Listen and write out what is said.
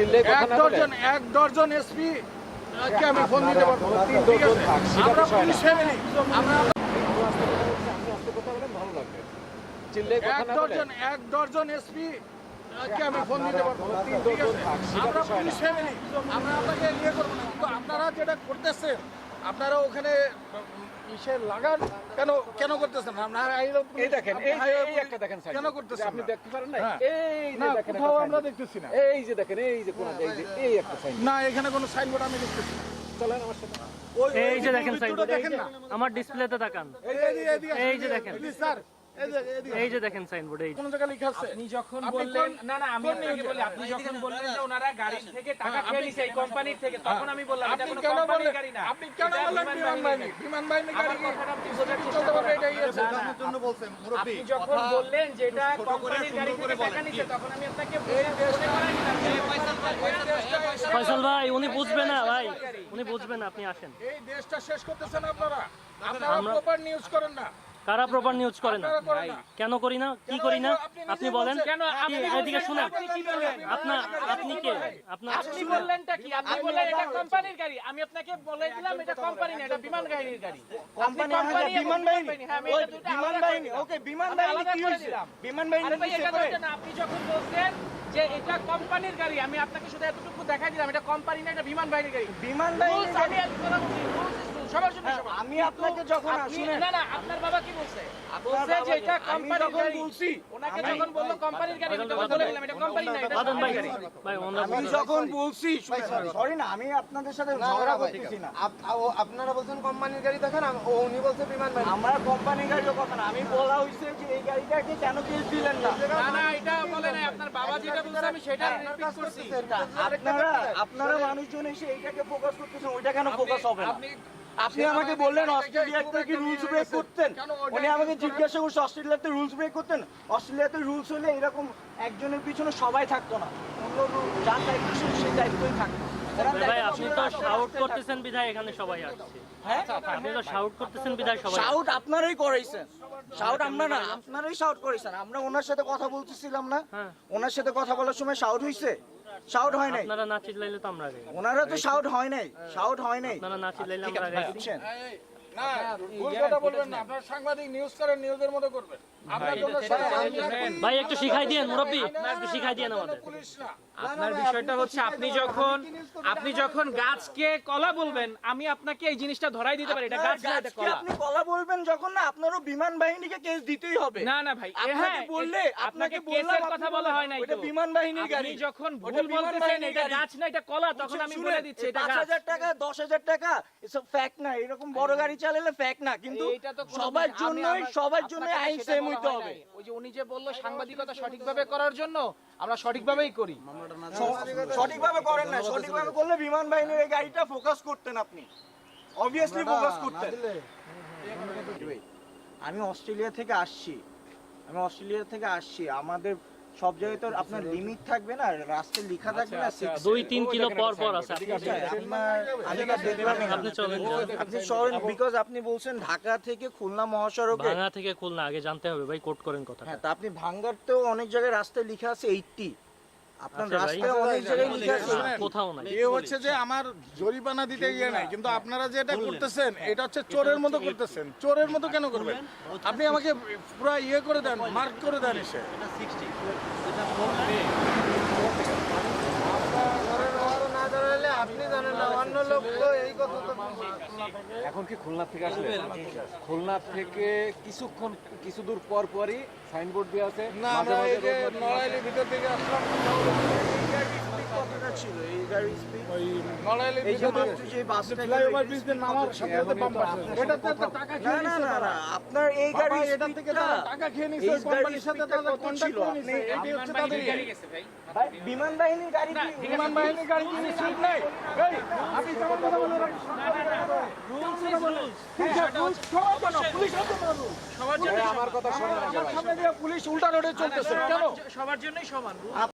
চিল্লে কথা এক না? ডজন এক ডজন এসপি কে আমি ফোন দিতে পারব? তিন ডজন থাক, আমরা পুলিশ ফ্যামিলি আমরা ভালো লাগবে। চিল্লে কথা এক না বলে? ডজন এক ডজন এসপি কে আমি ফোন দিতে পারব? তিন ডজন থাক, আমরা পুলিশ ফ্যামিলি আমরা আপনাকে ইয়ে করব না। কিন্তু আপনারা যেটা করতেছেন আপনারা ওখানে ইসে লাগান কেন কেন করতেছেন আপনারা এই দেখেন, এই যে- হাইওয়ে এই পুলিশ একটা দেখেন কেন। করতেছেন আপনি দেখতে পারেন না? হ্যাঁ। এই যে দেখেন একটা কোথাও আমরা দেখতেছি না এই যে দেখেন, এই যে কোনাতে, এই যে, এই একটা signboard। না এখানে কোনো সাইনবোর্ড আমি দেখতেছি না। চলেন আমার সাথে। ওই- এই যে দেখেন সাইনবোর্ড দেখেন না আমার ডিসপ্লেতে তাকান এই যে দেখেন। স্যার এই যে এদিকে এই যে। দেখেন সাইনবোর্ড এই কোন জায়গায় লেখা আছে? আপনি যখন বললেন না না আমি আপনাকে বলি আপনি যখন বললেন যে ওনারা গাড়ি থেকে টাকা খেয়ে নিছে এই কোম্পানির থেকে তখন আমি বললাম এটা কোনো কোম্পানির গাড়ি না। আপনি কেন বললেন বিমান বাহিনী। বিমান বাহিনী গাড়ি আমার কি কথাটা আপনি বোঝার চেষ্টা চলতে পারবে এটাই আছে। না, না। আপনি যখন বললেন যে এটা কোম্পানির গাড়ি থেকে টাকা নিছে তখন আমি আপনাকে বলে- বলে করাই দিলাম যে ফয়সাল ভাই উনি বুঝবে না ভাই উনি বুঝবে না আপনি আসেন এই দেশটা শেষ করতেছেন আপনারা আপনারা প্রপার নিউজ করেন না কারা প্রপার নিউজ করে না? কেন করি না? কি করি না? আপনি বলেন। এদিকে শুনেন। আপনার আপনি কে আপনার আপনি বললেনটা কি? আপনি বললেন এটা কোম্পানির গাড়ি। আমি আপনাকে বলে দিলাম এটা কোম্পানি না এটা বিমান বাহিনীর গাড়ি। কোম্পানি হ্যাঁ, বিমান বাহিনী। ওই বিমান বাহিনী ওকে বিমান বাহিনী কি করে বিমান বাহিনী কি করে না, আপনি যখন বলছেন যে এটা কোম্পানির গাড়ি আমি আপনাকে শুধু এতটুকু দেখাই দিলাম এটা কোম্পানি না এটা বিমান বাহিনীর গাড়ি। বিমান বাহিনী আমি আজ করা সমান। আমি আপনাকে যখন আপনি- না না আপনার বাবা কি বলছে? বলছে যে এটা কোম্পানির গাড়ি। বলছি, ওনাকে যখন বলল কোম্পানির গাড়ি আমি তখন এটা কোম্পানি না এটা ভাই সরকারি গাড়ি। ভাই ওনারা আমি যখন বলছি সরি না আমি আপনাদের সাথে ঝগড়া করতেছি না। আপনারা বলছেন কোম্পানির গাড়ি দেখেন ও উনি বলছে বিমান বাহিনী আমরা কোম্পানি গাড়ির কথা না। আমি বলা হয়েছে যে এই গাড়িটাকে কেন কেস দিলেন না? না না এটা বলে আপনার বাবা যেটা বলছে আমি সেটা রিপিট করছি। আপনারা আপনারা মানুষজন এসে এইটাকে ফোকাস করতেছেন ওইটা কেন ফোকাস হবে না? আপনি আমাকে বললেন অস্ট্রেলিয়াতে কি রুলস ব্রেক করতেন। উনি আমাকে জিজ্ঞাসা করছে, অস্ট্রেলিয়াতে রুলস ব্রেক করতেন? অস্ট্রেলিয়াতে রুলস হলে এরকম একজনের পিছনে সবাই থাকতো না। অন্য যার দায়িত্ব সেই দায়িত্বই থাকতো। ভাই আপনি তো শাউট করতেছেন বিধায় এখানে সবাই আসছে। হ্যাঁ? আপনি তো শাউট করতেছেন বিধায় সবাই শাউট আপনারাই করাইছেন। শাউট আমরা না আপনারাই শাউট করাইছেন। আমরা ওনার সাথে কথা বলতেছিলাম না। হ্যাঁ। ওনার সাথে কথা বলার সময় শাউট হইছে। শাউট হয় নাই। আপনারা না চিল্লাইলে তো আমরা ওনারা তো শাউট হয় নাই। শাউট হয় নাই। আপনারা না চিল্লাইলে আমরা বুঝছেন? না ভুল কথা বলবেন না। আপনার সাংবাদিক নিউজ করেন নিউজের মতো করবেন। ভাই একটু শিখাই দিয়েন মুরব্বী। একটু শিখাই দিয়েন আমাদের। আপনার বিষয়টা হচ্ছে আপনি যখন আপনি যখন গাছকে কলা বলবেন আমি আপনাকে এই জিনিসটা ধরাই দিতে পারি। এটা গাছ না এটা কলা। আপনি কলা বলবেন যখন না আপনারও বিমান বাহিনীকে কেস দিতেই হবে। না না ভাই আপনাকে হ্যাঁ, বললে আপনাকে বললাম কথা বলা হয় নাই তো। বিমান বাহিনীর গাড়ি। যখন ভুল বলতেছেন এটা গাছ না এটা কলা তখন আমি বলে দিচ্ছি এটা পাঁচ গাছ। হাজার টাকা দশ হাজার টাকা এসব ফ্যাক্ট না এরকম বড় গাড়ি চালালে ফ্যাক্ট না। কিন্তু সবার আমি জন্যই সবার জন্য আইন সেম হইতে হবে। ওই যে উনি যে বলল সাংবাদিকতা সঠিকভাবে করার জন্য আমরা সঠিকভাবেই করি। সঠিকভাবে করেন না। সঠিকভাবে করলে বিমান বাহিনীর এই গাড়িটা ফোকাস করতেন আপনি। অবভিয়াসলি ফোকাস করতেন। আমি অস্ট্রেলিয়া থেকে আসছি। আমি অস্ট্রেলিয়া থেকে আসছি। আমাদের সব জায়গায় তো আপনার লিমিট থাকবে না রাস্তায় লেখা থাকবে না দুই তিন কিলো পর পর আছে আপনি চলেন বিকজ আপনি বলছেন ঢাকা থেকে খুলনা মহাসড়কে ভাঙ্গা থেকে খুলনা আগে জানতে হবে ভাই কোট করেন কথা হ্যাঁ তা আপনি ভাঙ্গার তো অনেক জায়গায় রাস্তায় লেখা আছে এইটটি আপনার আচ্ছা রাস্তায় আচ্ছা, অনেক আচ্ছা, জায়গায় লিখে আছে কোথাও নাই। এ হচ্ছে যে আমার জরিমানা দিতে গিয়ে নাই কিন্তু আপনারা যে এটা করতেছেন এটা হচ্ছে চোরের মতো করতেছেন। চোরের মতো কেন করবেন? আপনি আমাকে পুরো ইয়ে করে দেন মার্ক করে দেন এসে। এটা 60 এখন কি খুলনা থেকে আসলে? খুলনা থেকে কিছুক্ষণ কিছু দূর পর পরই সাইনবোর্ড দেওয়া আছে। না আমরা এই যে নড়াইলের ভিতর থেকে আসলাম। কতটা ছিল এই গাড়ির স্পিড ওই নড়াইলের যে বাসটা ফ্লাইওভার ব্রিজ দিয়ে নামার সাথে সাথে বাম পাশে ওটাতে তো টাকা খেয়ে নিছে না না আপনার এই গাড়ির এটা থেকে টাকা খেয়ে নিছে ওই কোম্পানির সাথে কত কন্ট্যাক্ট করে নিছে আপনি- হচ্ছে তাদের ভাই, বিমান বাহিনীর গাড়ি কি- বিমান বাহিনীর গাড়ি কি নিশ্চিত নেই এই, আপনি কেমন কথা বলে পুলিশ সবার জন্য আমার কথা শোনেন আমার সামনে দিয়ে পুলিশ উল্টা রোডে চলতেছে কেন সবার জন্যই সমান